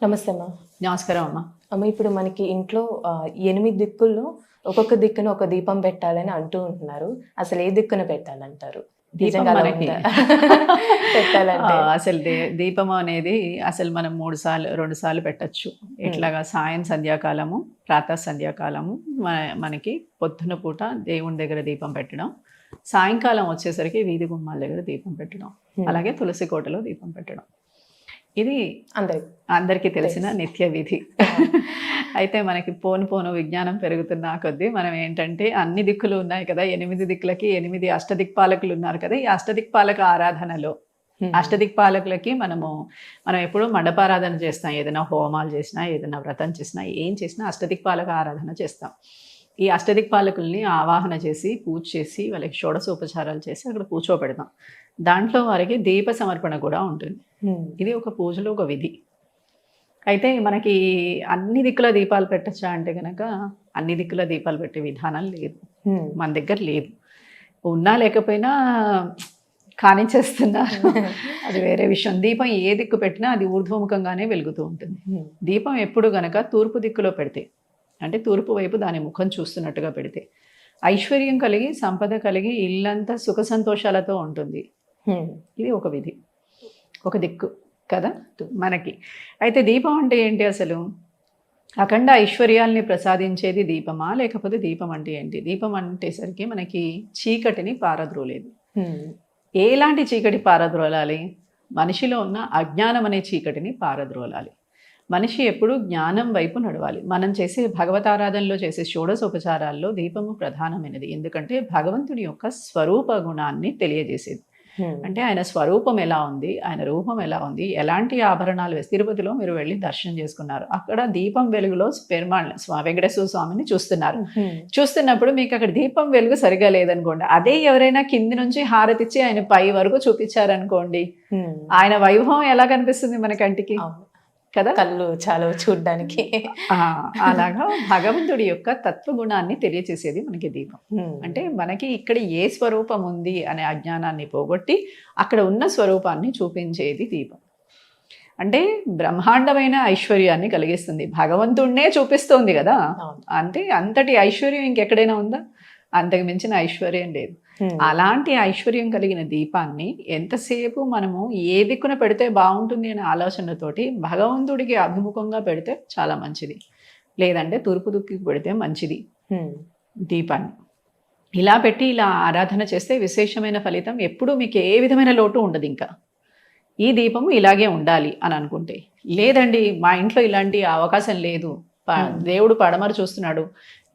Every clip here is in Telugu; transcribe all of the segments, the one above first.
నమస్తే అమ్మా. నమస్కారం అమ్మా. అమ్మ ఇప్పుడు మనకి ఇంట్లో ఎనిమిది దిక్కుల్లో ఒక్కొక్క దిక్కున ఒక దీపం పెట్టాలని అంటూ ఉంటున్నారు అసలు ఏ దిక్కున పెట్టాలంటారు? అసలు దీపం అనేది అసలు మనం మూడు సార్లు రెండు సార్లు పెట్టచ్చు. ఇట్లాగా సాయం సంధ్యాకాలము ప్రాతः సంధ్యాకాలము మనకి పొద్దున పూట దేవుని దగ్గర దీపం పెట్టడం సాయంకాలం వచ్చేసరికి వీధి గుమ్మాల దగ్గర దీపం పెట్టడం. అలాగే తులసి కోటలో దీపం పెట్టడం. ఇది అందరికి అందరికీ తెలిసిన నిత్య విధి. అయితే మనకి పోను పోను విజ్ఞానం పెరుగుతున్న కొద్దీ మనం ఏంటంటే అన్ని దిక్కులు ఉన్నాయి కదా ఎనిమిది దిక్కులకి ఎనిమిది అష్టదిక్పాలకులు ఉన్నారు కదా ఈ అష్టదిక్పాలక ఆరాధనలో. అష్టదిక్పాలకులకి మనము మనం ఎప్పుడూ మండపారాధన చేస్తాం. ఏదైనా హోమాలు చేసినా ఏదైనా వ్రతం చేసినా ఏం చేసినా అష్టదిక్పాలక ఆరాధన చేస్తాం. ఈ అష్టదిక్పాలకుల్ని ఆవాహన చేసి పూజ చేసి వాళ్ళకి షోడశోపచారాలు చేసి అక్కడ కూర్చోబెడతాం. దాంట్లో వారికి దీప సమర్పణ కూడా ఉంటుంది. ఇది ఒక పూజలో ఒక విధి. అయితే మనకి అన్ని దిక్కుల దీపాలు పెట్టచ్చా అంటే కనుక అన్ని దిక్కుల దీపాలు పెట్టే విధానం లేదు. మన దగ్గర లేదు. ఉన్నా లేకపోయినా కానిచ్చేస్తున్నారు అది వేరే విషయం. దీపం ఏ దిక్కు పెట్టినా అది ఊర్ధ్వముఖంగానే వెలుగుతూ ఉంటుంది. దీపం ఎప్పుడు గనక తూర్పు దిక్కులో పెడితే అంటే తూర్పు వైపు దాని ముఖం చూస్తున్నట్టుగా పెడితే. ఐశ్వర్యం కలిగి సంపద కలిగి ఇల్లంతా సుఖ సంతోషాలతో ఉంటుంది. ఇది ఒక విధి. ఒక దిక్కు కదా? మనకి. అయితే దీపం అంటే ఏంటి అసలు? అఖండ ఐశ్వర్యాల్ని ప్రసాదించేది దీపమా? లేకపోతే దీపం అంటే ఏంటి? దీపం అంటేసరికి మనకి చీకటిని పారద్రోలేదు. ఎలాంటి చీకటి పారద్రోలాలి? మనిషిలో ఉన్న అజ్ఞానం అనే చీకటిని పారద్రోలాలి. మనిషి ఎప్పుడు జ్ఞానం వైపు నడవాలి మనం చేసే భగవతారాధనలో చేసే షోడశోపచారాల్లో దీపము ప్రధానమైనది ఎందుకంటే భగవంతుడి యొక్క స్వరూప గుణాన్ని తెలియజేసేది. అంటే ఆయన స్వరూపం ఎలా ఉంది ఆయన రూపం ఎలా ఉంది ఎలాంటి ఆభరణాలు వేసి తిరుపతిలో మీరు వెళ్ళి దర్శనం చేసుకున్నారు అక్కడ దీపం వెలుగులో పెరుమాళ్ వెంకటేశ్వర స్వామిని చూస్తున్నారు. చూస్తున్నప్పుడు మీకు అక్కడ దీపం వెలుగు సరిగా లేదనుకోండి అదే ఎవరైనా కింది నుంచి హారతిచ్చి ఆయన పై వరకు చూపించారనుకోండి. ఆయన వైభవం ఎలా కనిపిస్తుంది మన కంటికి. కదా? కళ్ళు చాలా చూడ్డానికి. అలాగా భగవంతుడి యొక్క తత్వగుణాన్ని తెలియచేసేది మనకి దీపం. అంటే మనకి ఇక్కడ ఏ స్వరూపం ఉంది అనే అజ్ఞానాన్ని పోగొట్టి అక్కడ ఉన్న స్వరూపాన్ని చూపించేది దీపం. అంటే బ్రహ్మాండమైన ఐశ్వర్యాన్ని కలిగిస్తుంది. భగవంతుడినే చూపిస్తోంది కదా. అంటే అంతటి ఐశ్వర్యం ఇంకెక్కడైనా ఉందా? అంతకు మించిన ఐశ్వర్యం లేదు. అలాంటి ఐశ్వర్యం కలిగిన దీపాన్ని ఎంతసేపు మనము ఏ దిక్కున పెడితే బాగుంటుంది అనే ఆలోచనతోటి భగవంతుడికి అభిముఖంగా పెడితే చాలా మంచిది. లేదంటే తూర్పు దిక్కుకి పెడితే మంచిది. దీపాన్ని. ఇలా పెట్టి ఇలా ఆరాధన చేస్తే విశేషమైన ఫలితం ఎప్పుడూ మీకు ఏ విధమైన లోటు ఉండదు ఇంకా. ఈ దీపము ఇలాగే ఉండాలి అని అనుకుంటే. లేదండి మా ఇంట్లో ఇలాంటి అవకాశం లేదు. దేవుడు పడమర చూస్తున్నాడు.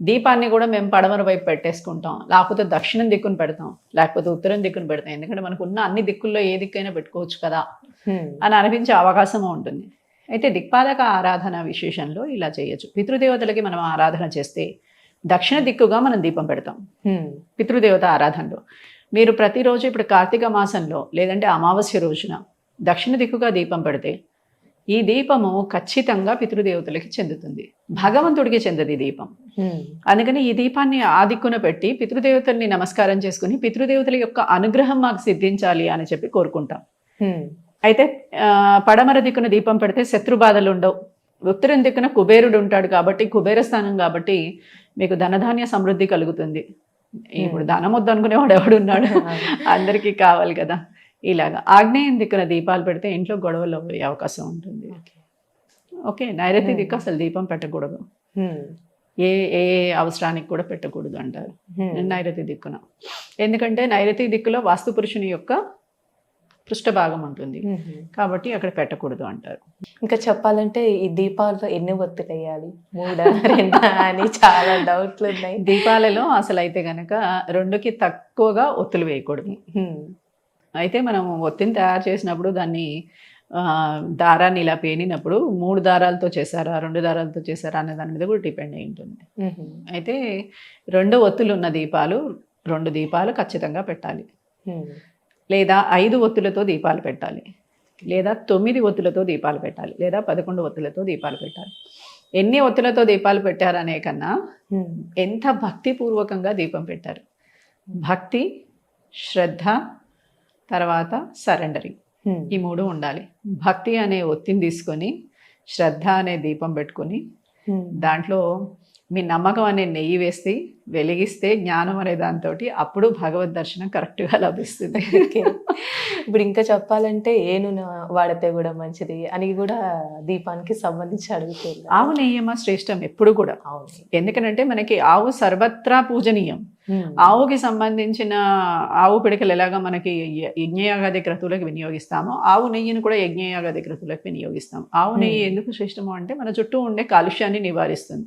దీపాన్ని కూడా మేము పడమర వైపు పెట్టేసుకుంటాం. లేకపోతే దక్షిణం దిక్కును పెడతాం. లేకపోతే ఉత్తరం దిక్కును పెడతాం. ఎందుకంటే మనకు ఉన్న అన్ని దిక్కుల్లో ఏ దిక్కైనా పెట్టుకోవచ్చు కదా. అని అనిపించే అవకాశం ఉంటుంది. అయితే దిక్పాలక ఆరాధన విశేషంలో ఇలా చేయొచ్చు. పితృదేవతలకి మనం ఆరాధన చేస్తే దక్షిణ దిక్కుగా మనం దీపం పెడతాం. పితృదేవత ఆరాధనలో. మీరు ప్రతిరోజు ఇప్పుడు కార్తీక మాసంలో లేదంటే అమావాస్య రోజున దక్షిణ దిక్కుగా దీపం పెడితే ఈ దీపము ఖచ్చితంగా పితృదేవతలకి చెందుతుంది. భగవంతుడికి చెందదు దీపం. అందుకని ఈ దీపాన్ని ఆ దిక్కున పెట్టి పితృదేవతల్ని నమస్కారం చేసుకుని పితృదేవతల యొక్క అనుగ్రహం మాకు సిద్ధించాలి అని చెప్పి కోరుకుంటాం. అయితే ఆ, పడమర దిక్కున దీపం పెడితే శత్రు బాధలు ఉండవు. ఉత్తరం దిక్కున కుబేరుడు ఉంటాడు కాబట్టి కుబేర స్థానం కాబట్టి మీకు ధనధాన్య సమృద్ధి కలుగుతుంది. ఇప్పుడు ధనం వద్దు అనుకునేవాడు ఎవడు ఉన్నాడు అందరికీ కావాలి కదా. ఇలాగా. ఆగ్నేయం దిక్కున దీపాలు పెడితే ఇంట్లో గొడవలు అయ్యే అవకాశం ఉంటుంది. ఓకే. నైరుతి దిక్కు అసలు దీపం పెట్టకూడదు. ఏ ఏ అవసరానికి కూడా పెట్టకూడదు అంటారు. నైరుతి దిక్కున. ఎందుకంటే నైరుతి దిక్కులో వాస్తు పురుషుని యొక్క పృష్ఠభాగం ఉంటుంది. కాబట్టి అక్కడ పెట్టకూడదు అంటారు. ఇంకా చెప్పాలంటే ఈ దీపాలతో ఎన్ని ఒత్తులు వేయాలి మూడా రెండా అని చాలా డౌట్లు ఉన్నాయి దీపాలలో అసలు అయితే గనక రెండుకి తక్కువగా ఒత్తులు వేయకూడదు. అయితే మనం ఒత్తిని తయారు చేసినప్పుడు దాన్ని దారాన్ని ఇలా పేనినప్పుడు మూడు దారాలతో చేశారా రెండు దారాలతో చేశారా అనే దాని మీద కూడా డిపెండ్ అయి ఉంటుంది. అయితే రెండు ఒత్తులు ఉన్న దీపాలు రెండు దీపాలు ఖచ్చితంగా పెట్టాలి. లేదా ఐదు ఒత్తులతో దీపాలు పెట్టాలి లేదా తొమ్మిది ఒత్తులతో దీపాలు పెట్టాలి లేదా పదకొండు ఒత్తులతో దీపాలు పెట్టాలి ఎన్ని ఒత్తులతో దీపాలు పెట్టారనే కన్నా. ఎంత భక్తిపూర్వకంగా దీపం పెట్టారు భక్తి శ్రద్ధ తర్వాత సరెండరింగ్. ఈ మూడు ఉండాలి భక్తి అనే ఒత్తిని తీసుకొని శ్రద్ధ అనే దీపం పెట్టుకొని. దాంట్లో మీ నమ్మకం అనే నెయ్యి వేసి వెలిగిస్తే జ్ఞానం అనే దాంతో అప్పుడు భగవద్ దర్శనం కరెక్ట్గా లభిస్తుంది. ఇప్పుడు ఇంకా చెప్పాలంటే ఏ నూనె వాడితే కూడా మంచిది అని కూడా దీపానికి సంబంధించి అడుగుతుంది ఆవు నెయ్యమా శ్రేష్టం ఎప్పుడు కూడా ఎందుకనంటే మనకి ఆవు సర్వత్రా పూజనీయం. ఆవుకి సంబంధించిన ఆవు పిడకలు ఎలాగా మనకి యజ్ఞయాగాది క్రతువులకు వినియోగిస్తామో ఆవు నెయ్యిని కూడా యజ్ఞయాగాది క్రతువులకు వినియోగిస్తాం ఆవు నెయ్యి Hmm. ఎందుకు శ్రేష్టము అంటే మన చుట్టూ ఉండే కాలుష్యాన్ని నివారిస్తుంది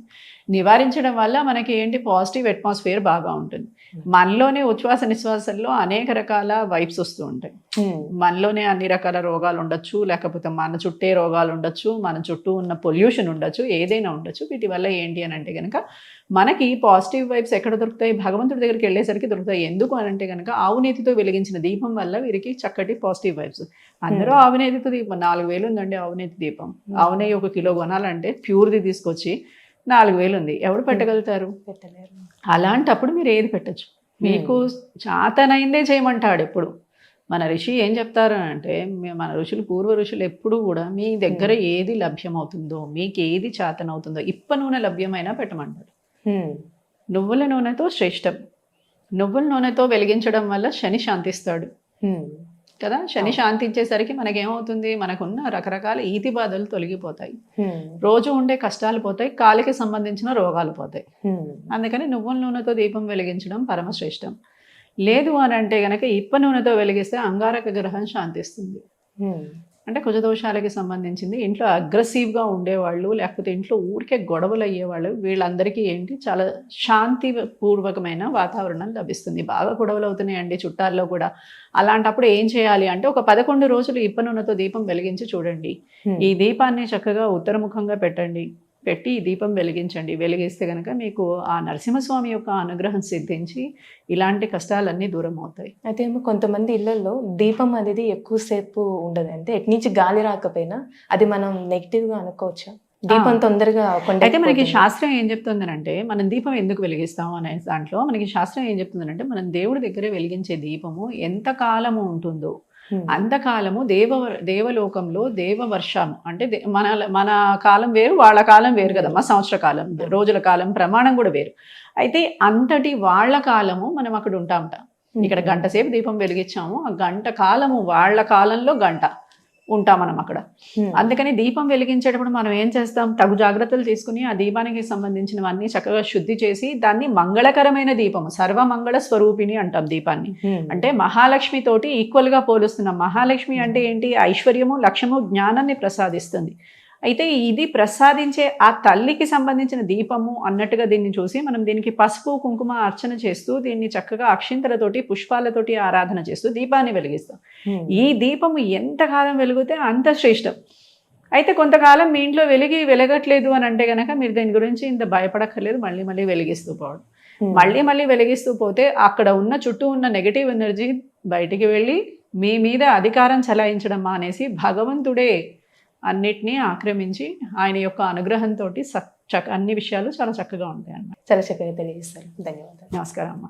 నివారించడం వల్ల మనకి ఏంటి పాజిటివ్ అట్మాస్ఫియర్ బాగా ఉంటుంది Hmm. మనలోనే ఉచ్ఛ్వాస నిశ్వాసంలో అనేక రకాల వైబ్స్ వస్తూ ఉంటాయి Hmm. మనలోనే అన్ని రకాల రోగాలు ఉండొచ్చు లేకపోతే మన చుట్టే రోగాలు ఉండొచ్చు మన చుట్టూ ఉన్న పొల్యూషన్ ఉండొచ్చు ఏదైనా ఉండొచ్చు. వీటి వల్ల ఏంటి అని అంటే కనుక మనకి పాజిటివ్ వైబ్స్ ఎక్కడ దొరుకుతాయి? భగవంతుడి దగ్గరికి వెళ్ళేసరికి దొరుకుతాయి. ఎందుకు అని అంటే కనుక ఆవునేతితో వెలిగించిన దీపం వల్ల వీరికి చక్కటి పాజిటివ్ వైబ్స్. అందరూ. ఆవునేతితో దీపం నాలుగు వేలు ఉందండి ఆవునేతి దీపం. ఆవునేయి ఒక కిలో కొనాలంటే ప్యూర్ది తీసుకొచ్చి నాలుగు వేలు ఉంది. ఎవరు పెట్టగలుగుతారు? పెట్టలేరు. అలాంటప్పుడు మీరు ఏది పెట్టచ్చు? మీకు చాతనైందే చేయమంటాడు ఎప్పుడు. మన ఋషి ఏం చెప్తారు అంటే మన ఋషులు పూర్వ ఋషులు ఎప్పుడు కూడా మీ దగ్గర ఏది లభ్యమవుతుందో మీకు ఏది చాతనవుతుందో ఇప్ప నూనె లభ్యమైనా పెట్టమంటాడు. Hmm. నువ్వుల నూనెతో శ్రేష్టం. నువ్వుల నూనెతో వెలిగించడం వల్ల శని శాంతిస్తాడు. కదా? శని శాంతించేసరికి మనకేమవుతుంది? మనకున్న రకరకాల ఈతి బాధలు తొలగిపోతాయి. రోజు ఉండే కష్టాలు పోతాయి కాలికి సంబంధించిన రోగాలు పోతాయి. అందుకని నువ్వుల నూనెతో దీపం వెలిగించడం పరమశ్రేష్టం. లేదు అని అంటే గనక ఇప్ప నూనెతో వెలిగిస్తే అంగారక గ్రహం శాంతిస్తుంది. అంటే కుజదోషాలకి సంబంధించింది. ఇంట్లో అగ్రెసివ్గా ఉండేవాళ్ళు లేకపోతే ఇంట్లో ఊరికే గొడవలు అయ్యేవాళ్ళు వీళ్ళందరికీ ఏంటి చాలా శాంతి పూర్వకమైన వాతావరణం లభిస్తుంది. బాగా గొడవలు అవుతున్నాయండి చుట్టాల్లో కూడా. అలాంటప్పుడు ఏం చేయాలి అంటే ఒక పదకొండు రోజులు ఇప్ప నూనెతో దీపం వెలిగించి చూడండి. ఈ దీపాన్ని చక్కగా ఉత్తరముఖంగా పెట్టండి. పెట్టి ఈ దీపం వెలిగించండి. వెలిగిస్తే కనుక మీకు ఆ నరసింహస్వామి యొక్క అనుగ్రహం సిద్ధించి ఇలాంటి కష్టాలన్నీ దూరం అవుతాయి. అయితే ఏమో కొంతమంది ఇళ్ళలో దీపం అనేది ఎక్కువసేపు ఉండదు. అంటే ఎటు నుంచి గాలి రాకపోయినా అది మనం నెగిటివ్గా అనుకోవచ్చా? దీపం తొందరగా అయితే మనకి శాస్త్రం ఏం చెప్తుందనంటే మనం దీపం ఎందుకు వెలిగిస్తాం అనే దాంట్లో మనకి శాస్త్రం ఏం చెప్తుందనంటే మనం దేవుడి దగ్గర వెలిగించే దీపము ఎంత కాలము ఉంటుందో అంతకాలము దేవ దేవలోకంలో దేవవర్షం అంటే మన మన కాలం వేరు వాళ్ళ కాలం వేరు కదా మా సంవత్సర కాలం రోజుల కాలం ప్రమాణం కూడా వేరు. అయితే అంతటి వాళ్ళ కాలము మనం అక్కడ ఉంటామట ఇక్కడ గంట సేపు దీపం వెలిగించాము ఆ గంట కాలము వాళ్ళ కాలంలో గంట. ఉంటాం మనం అక్కడ అందుకని దీపం వెలిగించేటప్పుడు మనం ఏం చేస్తాం? తగు జాగ్రత్తలు తీసుకుని ఆ దీపానికి సంబంధించినవన్నీ చక్కగా శుద్ధి చేసి దాన్ని మంగళకరమైన దీపము సర్వమంగళ స్వరూపిణి అంటాం దీపాన్ని. అంటే మహాలక్ష్మి తోటి ఈక్వల్గా పోలుస్తున్నాం మహాలక్ష్మి అంటే ఏంటి? ఐశ్వర్యము లక్ష్యము జ్ఞానాన్ని ప్రసాదిస్తుంది. అయితే ఇది ప్రసాదించే ఆ తల్లికి సంబంధించిన దీపము అన్నట్టుగా దీన్ని చూసి మనం దీనికి పసుపు కుంకుమ అర్చన చేస్తూ దీన్ని చక్కగా అక్షింతలతోటి పుష్పాలతోటి ఆరాధన చేస్తూ దీపాన్ని వెలిగిస్తాం. ఈ దీపము ఎంతకాలం వెలిగితే అంత శ్రేష్టం. అయితే కొంతకాలం మీ ఇంట్లో వెలిగి వెలగట్లేదు అని అంటే కనుక మీరు దీని గురించి ఇంత భయపడక్కర్లేదు మళ్ళీ మళ్ళీ వెలిగిస్తూ పోవడం. మళ్ళీ మళ్ళీ వెలిగిస్తూ పోతే అక్కడ ఉన్న చుట్టూ ఉన్న నెగటివ్ ఎనర్జీ బయటికి వెళ్ళి మీ మీద అధికారం చలాయించడం మానేసి భగవంతుడే అన్నిటినీ ఆక్రమించి ఆయన యొక్క అనుగ్రహంతో చక్క అన్ని విషయాలు చాలా చక్కగా ఉంటాయి అన్నమాట చాలా చక్కగా తెలియజేస్తారు ధన్యవాదాలు. నమస్కారం అమ్మ.